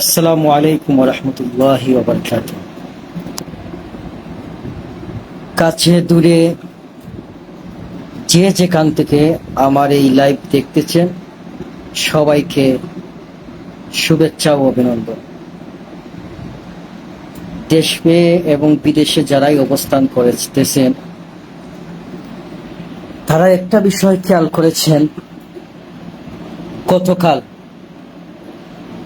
আসসালামু আলাইকুম রহমতুল্লাহ কাছে দূরে যে যেখান থেকে আমার এই লাইভ দেখতেছেন, সবাইকে শুভেচ্ছা ও অভিনন্দন। দেশে এবং বিদেশে যারাই অবস্থান করতেছেন তারা একটা বিষয় খেয়াল করেছেন, গতকাল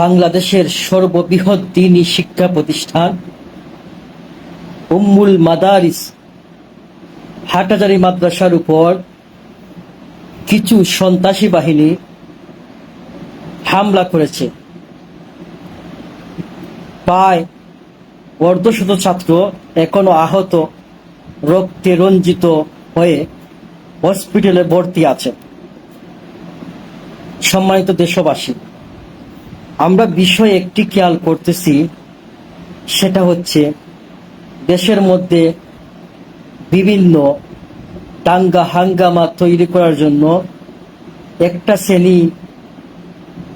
বাংলাদেশের সর্ববৃহৎ দিনী শিক্ষা প্রতিষ্ঠান, উম্মুল মাদারিস, হাটাজারি মাদ্রাসার উপর কিছু সন্ত্রাসী বাহিনী হামলা করেছে। প্রায় অর্ধশত ছাত্র এখনও আহত, রক্তে রঞ্জিত হয়ে হসপিটালে ভর্তি আছে। সম্মানিত দেশবাসী আমরা বিষয় একটি খেয়াল করতেছি, সেটা হচ্ছে দেশের মধ্যে বিভিন্ন দাঙ্গা হাঙ্গামা তৈরি করার জন্য একটা শ্রেণি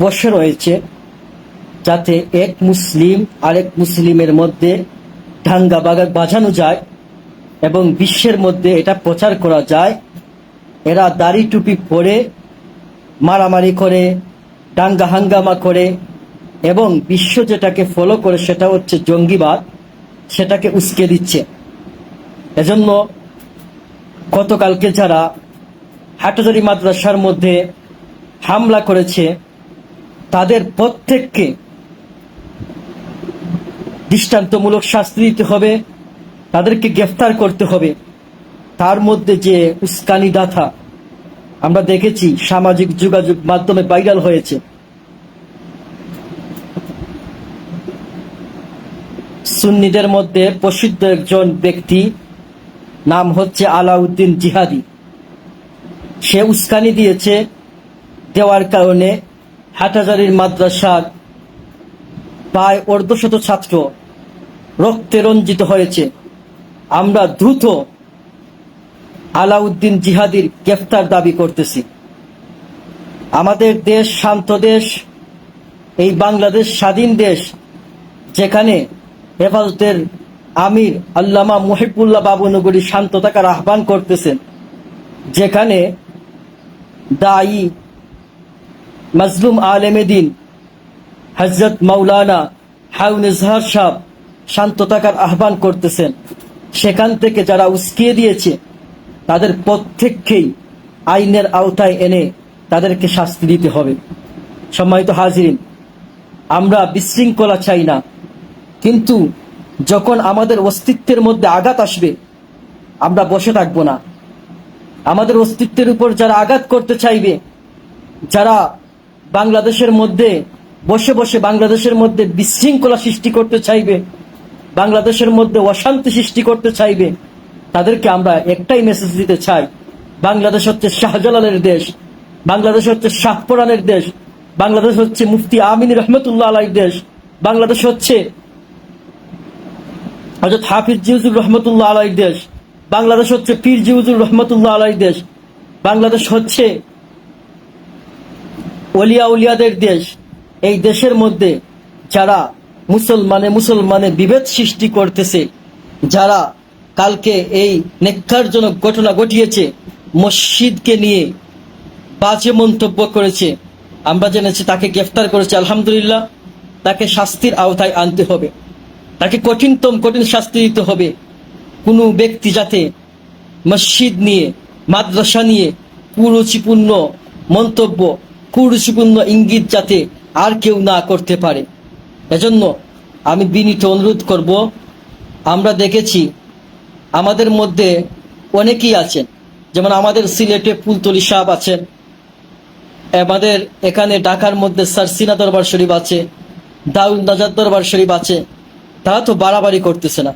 বসে রয়েছে, যাতে এক মুসলিম আরেক মুসলিমের মধ্যে দাঙ্গা বাগা বাজানো যায় এবং বিশ্বের মধ্যে এটা প্রচার করা যায়। এরা দাড়ি টুপি পরে মারামারি করে, দাঙ্গা হাঙ্গামা করে এবং বিশ্ব যেটাকে ফলো করে সেটা হচ্ছে জঙ্গিবাদ, সেটাকে উস্কে দিচ্ছে। এজন্য গতকালকে যারা হাটজারি মাদ্রাসার মধ্যে হামলা করেছে, তাদের প্রত্যেককে দৃষ্টান্তমূলক শাস্তি দিতে হবে, তাদেরকে গ্রেফতার করতে হবে। তার মধ্যে যে উস্কানি দাথা আমরা দেখেছি সামাজিক যোগাযোগ মাধ্যমে ভাইরাল হয়েছে। সুন্নিদের মধ্যে প্রসিদ্ধ একজন ব্যক্তি, নাম হচ্ছে আলাউদ্দিন জিহাদি। সে উস্কানি দিয়েছে দেওয়ার কারণে হাটাজারির মাদ্রাসার প্রায় অর্ধশত ছাত্র রক্তে রঞ্জিত হয়েছে। আমরা দ্রুত আলাউদ্দিন জিহাদির গ্রেফতার দাবি করতেছি। আমাদের দেশ, শান্ত দেশ, এই বাংলাদেশ স্বাধীন দেশ, যেখানে হেফাজতের আমির আল্লামা মুহিবুল্লাহ বাবুনগরী শান্ত থাকার আহ্বান করতেছেন, যেখানে দায়ী মজলুম আলেমেদিন হজরত মৌলানা হাউন ইজহার সাহ শান্ত থাকার আহ্বান করতেছেন। সেখান থেকে যারা উস্কিয়ে দিয়েছে, তাদের প্রত্যেককেই আইনের আওতায় এনে তাদেরকে শাস্তি দিতে হবে। সম্মানিত হাজিরিন, আমরা বিশৃঙ্খলা চাই না। কিন্তু যখন আমাদের অস্তিত্বের মধ্যে আঘাত আসবে, আমরা বসে থাকব না। আমাদের অস্তিত্বের উপর যারা আঘাত করতে চাইবে, যারা বাংলাদেশের মধ্যে, বসে বসে বাংলাদেশের মধ্যে বিশৃঙ্খলা সৃষ্টি করতে চাইবে, বাংলাদেশের মধ্যে অশান্তি সৃষ্টি করতে চাইবে, তাদেরকে আমরা একটাই মেসেজ দিতে চাই। বাংলাদেশ হচ্ছে শাহজালালের দেশ, বাংলাদেশ হচ্ছে শাহপুরানের দেশ, বাংলাদেশ হচ্ছে মুফতি আমিন রহমতুল্লাহ আলাইর দেশ, বাংলাদেশ হচ্ছে হজরত হাফিজ জিউজুর রহমতুল্লাহ আলাইর দেশ, বাংলাদেশ হচ্ছে পীর জিউজুর রহমতুল্লাহ আলাইর দেশ, বাংলাদেশ হচ্ছে অলিয়া উলিয়াদের দেশ। এই দেশের মধ্যে যারা মুসলমানে মুসলমানে বিভেদ সৃষ্টি করতেছে, যারা কালকে এই নেক্ষারজনক ঘটনা ঘটিয়েছে, মসজিদকে নিয়ে বাজে মন্তব্য করেছে, আমরা জেনেছি তাকে গ্রেফতার করেছে, আলহামদুলিল্লাহ, তাকে শাস্তির আওতায় আনতে হবে। তাকে কঠিনতম, কঠিন শাস্তি দিতে হবে। কোনো ব্যক্তি যাতে মসজিদ নিয়ে, মাদ্রাসা নিয়ে কুরুচিপূর্ণ মন্তব্য, কুরুচিপূর্ণ ইঙ্গিত যাতে আর কেউ না করতে পারে। এজন্য আমি বিনীত অনুরোধ করব, আমরা দেখেছি আমাদের মধ্যে অনেকেই আছেন, যেমন আমাদের সিলেটে ফুলতলি সাহেব আছেন, আমাদের এখানে ঢাকার মধ্যে স্যার সিনা দরবার শরীফ আছে দাউল নাজার দরবার শরীফ আছে তারা তো বাড়াবাড়ি করতেছে না।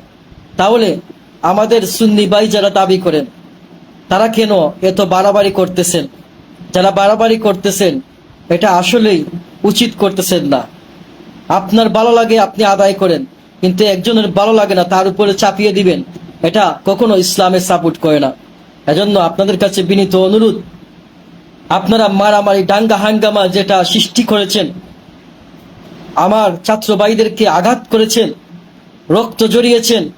তাহলে আমাদের সুন্নি ভাই যারা দাবি করেন, তারা কেন এত বাড়াবাড়ি করতেছেন? যারা বাড়াবাড়ি করতেছেন, এটা আসলেই উচিত করতেছেন না। আপনার ভালো লাগে আপনি আদায় করেন, কিন্তু একজনের ভালো লাগে না তার উপরে চাপিয়ে দিবেন, এটা কখনো ইসলামের সাপোর্ট করে না। এজন্য আপনাদের কাছে বিনীত অনুরোধ, আপনারা মারামারি ডাঙ্গা হাঙ্গামা যেটা সৃষ্টি করেছেন, আমার ছাত্র ভাইদেরকে আঘাত করেছেন রক্ত জড়িয়েছেন,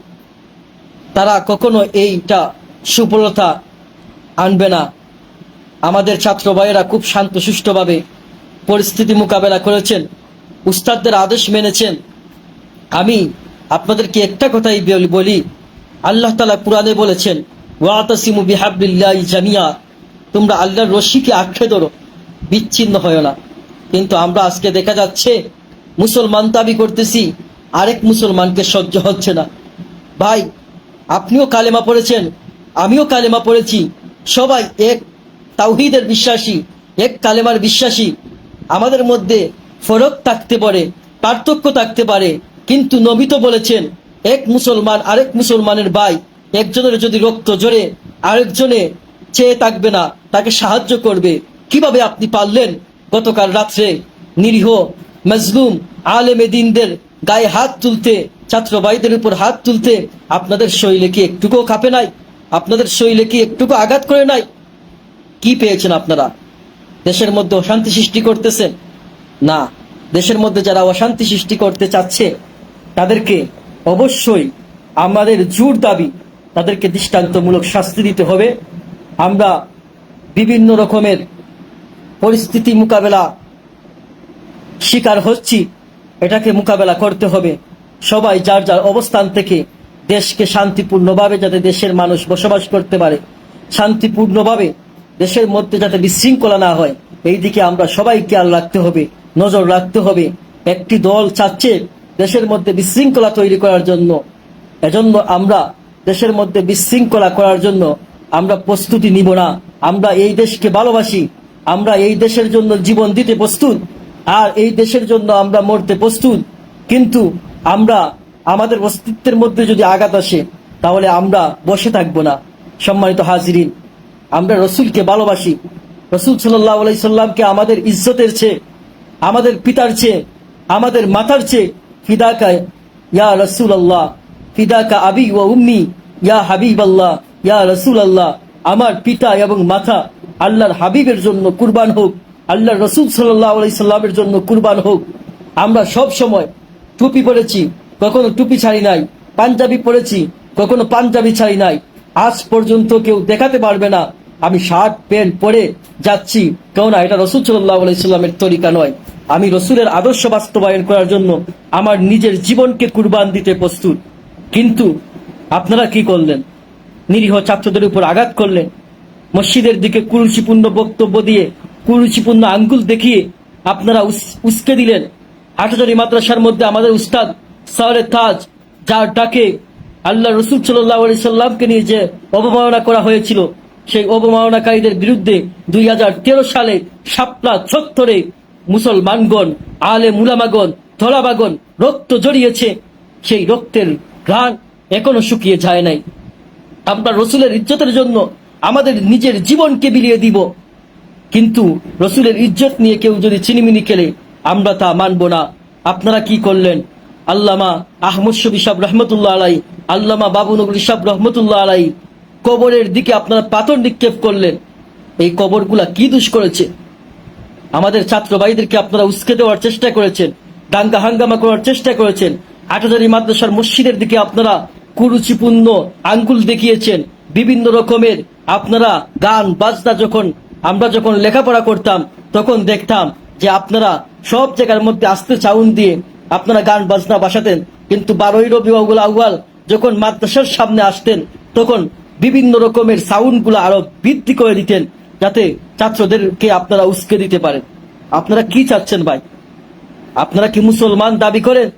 তারা কখনো এইটা সুফলতা আনবে না। আমাদের ছাত্র ভাইয়েরা খুব শান্ত, সুষ্ঠুভাবে পরিস্থিতি মোকাবেলা করেছেন, উস্তাদদের আদেশ মেনেছেন। আমি আপনাদেরকে একটা কথাই বলি- আল্লাহ তালা পুরাণে বলেছেন, ওয়াতাসিমু বিহাবিল্লাহি জামিয়া তোমরা আল্লাহর রশিকে আঁকড়ে ধরো, বিচ্ছিন্ন হয় না। কিন্তু আমরা আজকে দেখা যাচ্ছে, মুসলমান দাবি করতেছি আরেক মুসলমানকে সহ্য হচ্ছে না। ভাই, আপনিও কালেমা পড়েছেন, আমিও কালেমা পড়েছি। সবাই এক তাওহিদের বিশ্বাসী, এক কালেমার বিশ্বাসী। আমাদের মধ্যে ফরক থাকতে পারে, পার্থক্য থাকতে পারে, কিন্তু নবী তো বলেছেন, এক মুসলমান আরেক মুসলমানের ভাই একজনের যদি রক্ত জোরে আরেকজনে চেয়ে থাকবে না, তাকে সাহায্য করবে। কীভাবে আপনি পারলেন গতকাল রাত্রে নিরীহ, মজলুম, আলেমে দিনদের গায়ে হাত তুলতে ছাত্র ভাইদের উপর হাত তুলতে আপনাদের শৈলে কি একটুকুও কাঁপে নাই? আপনাদের শৈলে কি একটুকু আঘাত করে নাই? কি পেয়েছেন আপনারা? দেশের মধ্যে অশান্তি সৃষ্টি করতেছেন না, দেশের মধ্যে যারা অশান্তি সৃষ্টি করতে চাচ্ছে, তাদেরকে অবশ্যই আমাদের জোর দাবি, তাদেরকে দৃষ্টান্তমূলক শাস্তি দিতে হবে। আমরা বিভিন্ন রকমের পরিস্থিতি মোকাবেলা শিকার হচ্ছি। এটাকে মোকাবেলা করতে হবে। সবাই যার যার অবস্থান থেকে দেশকে শান্তিপূর্ণভাবে যাতে দেশের মানুষ বসবাস করতে পারে, শান্তিপূর্ণভাবে দেশের মধ্যে যাতে বিশৃঙ্খলা না হয় এই দিকে আমরা সবাই খেয়াল রাখতে হবে, নজর রাখতে হবে। একটি দল চাচ্ছে দেশের মধ্যে বিশৃঙ্খলা তৈরি করার জন্য। এজন্য আমরা দেশের মধ্যে বিশৃঙ্খলা করার জন্য আমরা প্রস্তুতি নিব না। আমরা এই দেশকে ভালোবাসি। আমরা এই দেশের জন্য জীবন দিতে প্রস্তুত। আর এই দেশের জন্য আমরা মরতে প্রস্তুত। কিন্তু আমরা আমাদের অস্তিত্বের মধ্যে যদি আঘাত আসে, তাহলে আমরা বসে থাকব না। সম্মানিত হাজিরিন, আমরা রসুলকে ভালোবাসি। রসুল সাল্লাহ সাল্লামকে আমাদের ইজ্জতের চেয়ে, আমাদের পিতার চেয়ে, আমাদের মাতার চেয়ে ফিদাকায়, ইয়া রসুল আল্লাহ ফিদাকা আবি ও উম্মি, ইয়া হাবিব আল্লাহ ইয়া রসুল আল্লাহ আমার পিতা এবং মাথা আল্লাহর হাবিবের জন্য কুরবান হোক। আল্লাহর রসুল সাল্লাহ সাল্লামের জন্য কুরবান হোক। আমরা সব সময় টুপি পরেছি, কখনো টুপি ছাড়ি নাই, পাঞ্জাবি পরেছি, কখনো পাঞ্জাবি ছাড়ি নাই। আজ পর্যন্ত কেউ দেখাতে পারবে না, আমি শার্ট, প্যান্ট পরে যাচ্ছি। কেননা এটা রসুল সাল্লাহ সাল্লামের তরিকা নয়। আমি রসুলের আদর্শ বাস্তবায়ন করার জন্য আমার নিজের জীবনকে কুরবান দিতে প্রস্তুত। কিন্তু আপনারা কি করলেন? নিরীহ ছাত্রদের উপর আঘাত করলেন? মসজিদের দিকে কুরুচিপূর্ণ বক্তব্য দিয়ে কুরুচিপূর্ণ আঙ্গুল দেখিয়ে আপনারা উস্কে দিলেন। হাটহাজারি মাদ্রাসার মধ্যে আমাদের উস্তাদ সাওরে তাজ, যার ডাকে আল্লাহ রসুল সাল্লাহ আলি সাল্লামকে নিয়ে যে অবমাননা করা হয়েছিল, সেই অবমাননাকারীদের বিরুদ্ধে দুই হাজার তেরো সালে শাপলা চত্বরে মুসলমানগণ, আলে মুলামাগণ ধলাবাগন রক্ত জড়িয়েছে, সেই রক্তের ঘ্রাণ এখনও শুকিয়ে যায় নাই। আমরা রসুলের ইজ্জতের জন্য আমাদের নিজের জীবনকে বিলিয়ে দিব। কিন্তু রসুলের ইজ্জত নিয়ে কেউ যদি চিনিমিনি খেলে, আমরা তা মানব না। আপনারা কি করলেন? আল্লামা আহমদ শবী সাহ রহমতুল্লাহ আলাই, আল্লামা বাবু নগরী সাহ রহমতুল্লাহ আলাই, কবরের দিকে আপনারা পাথর নিক্ষেপ করলেন। এই কবরগুলা কি দুষ করেছে? আমাদের ছাত্র ভাইদেরকে আপনারা উস্কে দেওয়ার চেষ্টা করেছেন, দাঙ্গা হাঙ্গামা করার চেষ্টা করেছেন। আটাজারি মাদ্রাসার মসজিদের দিকে আপনারা কুরুচিপূর্ণ আঙ্গুল দেখিয়েছেন। বিভিন্ন রকমের আপনারা গান, বাজনা যখন আমরা যখন লেখাপড়া করতাম, তখন দেখতাম যে আপনারা সব জায়গার মধ্যে আসতে চাউন দিয়ে আপনারা গান বাজনা বাসাতেন। কিন্তু বারোই রবি আউয়াল আউয়াল যখন মাদ্রাসার সামনে আসতেন, তখন বিভিন্ন রকমের সাউন্ডগুলো আরও বৃদ্ধি করে দিতেন, যাতে ছাত্রদেরকে আপনারা উস্কে দিতে পারেন। আপনারা কি চাচ্ছেন ভাই? আপনারা কি মুসলমান দাবি করেন?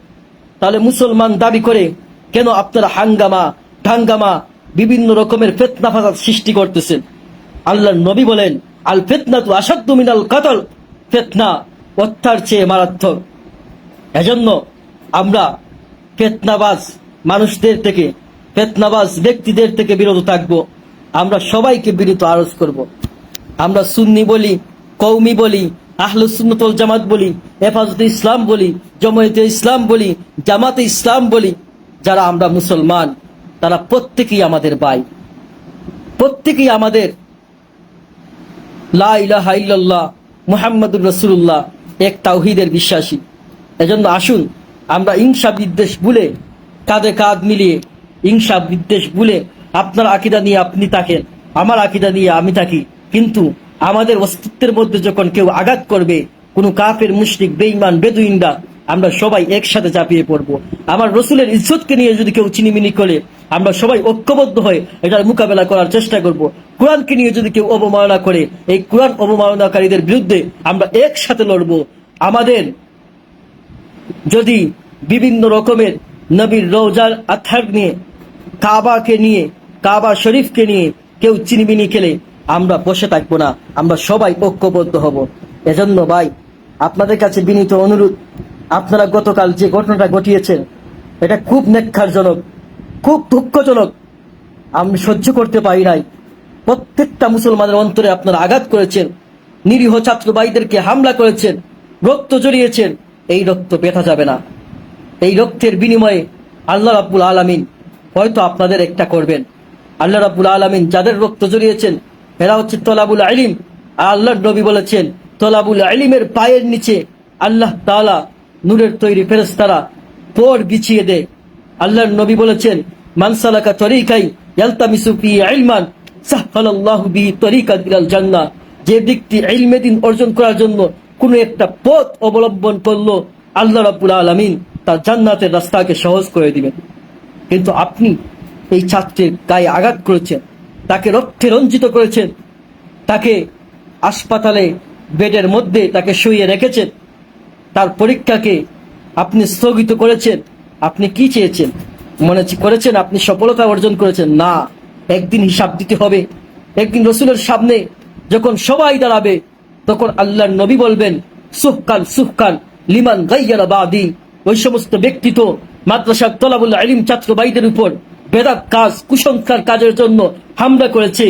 তাহলে মুসলমান দাবি করে কেন আপনারা হাঙ্গামা, ঢাঙ্গামা বিভিন্ন রকমের ফেতনা সৃষ্টি করতেছেন? আল্লাহ নবী বলেন আল ফেতনা তু আসাদ্দ মিনাল কাতল। ফেতনা হত্যার চেয়ে মারাত্মক। এজন্য আমরা ফেতনাবাজ মানুষদের থেকে, ফেতনাবাজ ব্যক্তিদের থেকে বিরত থাকব। আমরা সবাইকে বিরত আরজ করব। আমরা সুন্নি বলি কৌমি বলি আহলুসুন্নতল জামাত বলি, হেফাজতে ইসলাম বলি, জমায়েতে ইসলাম বলি, জামাতে ইসলাম বলি, যারা আমরা মুসলমান, তারা প্রত্যেকেই আমাদের ভাই। প্রত্যেকেই আমাদের লা ইলাহা ইল্লাল্লাহ মুহাম্মাদুর রাসূলুল্লাহ, এক তাওহীদের বিশ্বাসী। এজন্য আসুন, আমরা হিংসা বিদ্বেষ ভুলে, কাঁধে কাঁধ মিলিয়ে হিংসা বিদ্বেষ ভুলে আপনার আকিদা নিয়ে আপনি থাকেন, আমার আকিদা নিয়ে আমি থাকি। কিন্তু আমাদের অস্তিত্বের মধ্যে যখন কেউ আঘাত করবে, কোনো কাফের, মুশরিক, বেঈমান, বেদুইনরা, আমরা সবাই একসাথে চাপিয়ে পড়ব। আমার রসুলের ইজ্জতকে নিয়ে যদি কেউ চিনিমিনি করে আমরা সবাই ঐক্যবদ্ধ হয়ে এটার মোকাবেলা করার চেষ্টা করব। কোরআনকে নিয়ে যদি কেউ অবমাননা করে, এই কোরআন অবমাননাকারীদের বিরুদ্ধে আমরা একসাথে লড়বো। আমাদের যদি বিভিন্ন রকমের নবীর রোজার আথার নিয়ে, কাবাকে নিয়ে, কাবা শরীফকে নিয়ে কেউ চিনিমিনি খেলে, আমরা বসে থাকব না। আমরা সবাই ঐক্যবদ্ধ হব। এজন্য ভাই, আপনাদের কাছে বিনীত অনুরোধ, আপনারা গতকাল যে ঘটনাটা ঘটিয়েছেন, এটা খুব নেক্ষারজনক খুব দুঃখজনক। আমি সহ্য করতে পারি নাই। প্রত্যেকটা মুসলমানের অন্তরে আপনারা আঘাত করেছেন। নিরীহ ছাত্র ভাইদেরকে হামলা করেছেন। রক্ত জড়িয়েছেন। এই রক্ত বেথা যাবে না। এই রক্তের বিনিময়ে আল্লাহ রাব্বুল আলামিন হয়তো আপনাদের একটা করবেন। আল্লাহ রাব্বুল আলামিন যাদের রক্ত জড়িয়েছেন, এরা হচ্ছে তলাবুল আলিম আর আল্লাহর নবী বলেছেন, তলাবুল আলিমের পায়ের নিচে আল্লাহ তাআলা নূরের তৈরি ফেরেশতারা পর বিছিয়ে দেয়। আল্লাহর নবী বলেছেন মানসালাকা তরিকাই ইয়ালতামিসু ফি ইলমান সাহহালাল্লাহু বিহি তরিকা ইলাল জান্নাহ। যে ব্যক্তি ইলমে দিন অর্জন করার জন্য কোনো একটা পথ অবলম্বন করল, আল্লাহ রাব্বুল আলামিন তার জান্নাতের রাস্তাকে সহজ করে দিবেন। কিন্তু আপনি এই ছাত্রের গায়ে আঘাত করেছেন, তাকে রক্তে রঞ্জিত করেছেন, তাকে হাসপাতালে, বেডের মধ্যে তাকে শুয়ে রেখেছেন, তার পরীক্ষাকে আপনি স্থগিত করেছেন আপনি কি চেয়েছেন? মনে করেছেন আপনি সফলতা অর্জন করেছেন? না, একদিন হিসাব দিতে হবে। একদিন রসুলের সামনে যখন সবাই দাঁড়াবে, তখন আল্লাহর নবী বলবেন সুহকান সুহকান লিমান গাইয়ারা বাদি। ওই সমস্ত ব্যক্তি তো মাদ্রাসার তলাবুল আলিম ছাত্র ভাইদের উপর বেদাত কাজ, কুসংস্কার কাজের জন্য হামলা করেছে,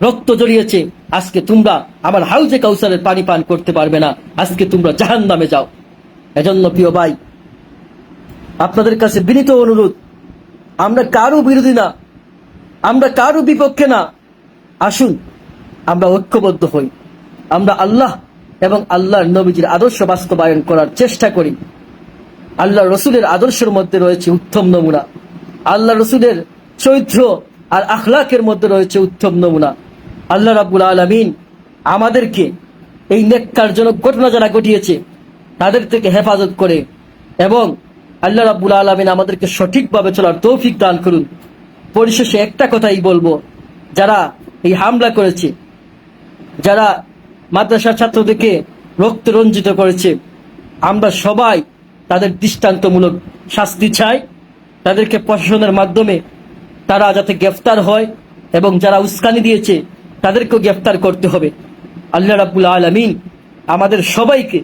রক্ত জড়িয়েছে। আজকে তোমরা আমার হাউজে কাউসারের পানি পান করতে পারবে না। আজকে তোমরা জাহান নামে যাও। এজন্য প্রিয় ভাই আপনাদের কাছে বিনীত অনুরোধ, আমরা কারও বিরোধী না, আমরা কারও বিপক্ষে না। আসুন, আমরা ঐক্যবদ্ধ হই। আমরা আল্লাহ এবং আল্লাহর নবীজির আদর্শ বাস্তবায়ন করার চেষ্টা করি। আল্লাহ রসুলের আদর্শের মধ্যে রয়েছে উত্তম নমুনা। আল্লাহ রসুলের চরিত্র আর আখলাকের মধ্যে রয়েছে উত্তম নমুনা। আল্লাহ রাবুল আলমিন আমাদেরকে এই নেককারজনক ঘটনা যারা ঘটিয়েছে, তাদের থেকে হেফাজত করে এবং আল্লাহ রাবুল আলমিন আমাদেরকে সঠিকভাবে চলার তৌফিক দান করুন। পরিশেষে একটা কথাই বলব, যারা এই হামলা করেছে, যারা মাদ্রাসার ছাত্রদেরকে রক্ত রঞ্জিত করেছে, আমরা সবাই তাদের দৃষ্টান্তমূলক শাস্তি চাই। তাদেরকে প্রশাসনের মাধ্যমে তারা যাতে গ্রেফতার হয় এবং যারা উস্কানি দিয়েছে, তাদেরকেও গ্রেফতার করতে হবে। আল্লাহ রাবুল আলমিন আমাদের সবাইকে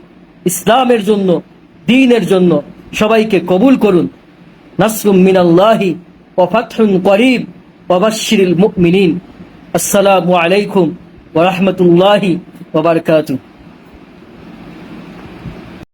ইসলামের জন্য, দিনের জন্য সবাইকে কবুল করুন। নাসরুম মিনাল্লাহি ওয়া ফাতহুন করিব ওয়া বাশশিরিল মুমিনিন। আসসালামু আলাইকুম ওয়া রাহমাতুল্লাহি ওয়া